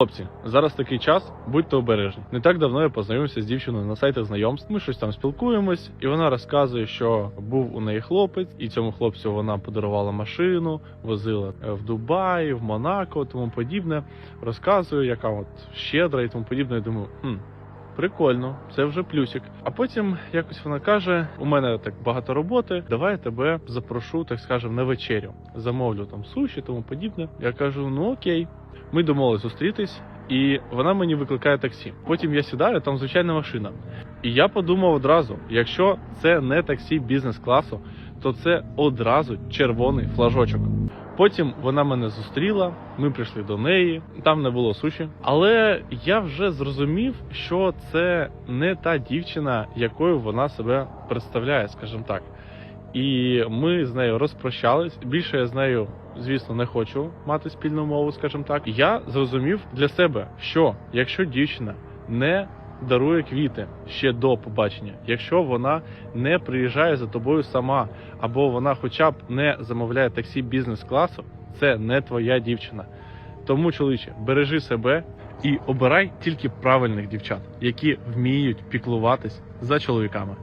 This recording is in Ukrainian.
Хлопці, зараз такий час, будьте обережні. Не так давно я познайомився з дівчиною на сайтах знайомств. Ми щось там спілкуємось, і вона розказує, що був у неї хлопець, і цьому хлопцю вона подарувала машину, возила е, в Дубай, в Монако, тому подібне. Розказує, яка от щедра і тому подібне. Я думаю, хм. Прикольно, це вже плюсик. А потім якось вона каже: у мене так багато роботи. Давай я тебе запрошу, так скажем, на вечерю. Замовлю там суші, тому подібне. Я кажу: ну окей. Ми домовились зустрітись, і вона мені викликає таксі. Потім я сідаю, там звичайна машина. І я подумав одразу: якщо це не таксі бізнес-класу, то це одразу червоний флажочок. Потім вона мене зустріла, ми прийшли до неї, там не було суші. Але я вже зрозумів, що це не та дівчина, якою вона себе представляє, скажімо так. І ми з нею розпрощались. Більше я з нею, звісно, не хочу мати спільну мову, скажімо так. Я зрозумів для себе, що якщо дівчина не дарує квіти ще до побачення, якщо вона не приїжджає за тобою сама, або вона хоча б не замовляє таксі бізнес-класу, це не твоя дівчина. Тому, чоловіче, бережи себе і обирай тільки правильних дівчат, які вміють піклуватись за чоловіками.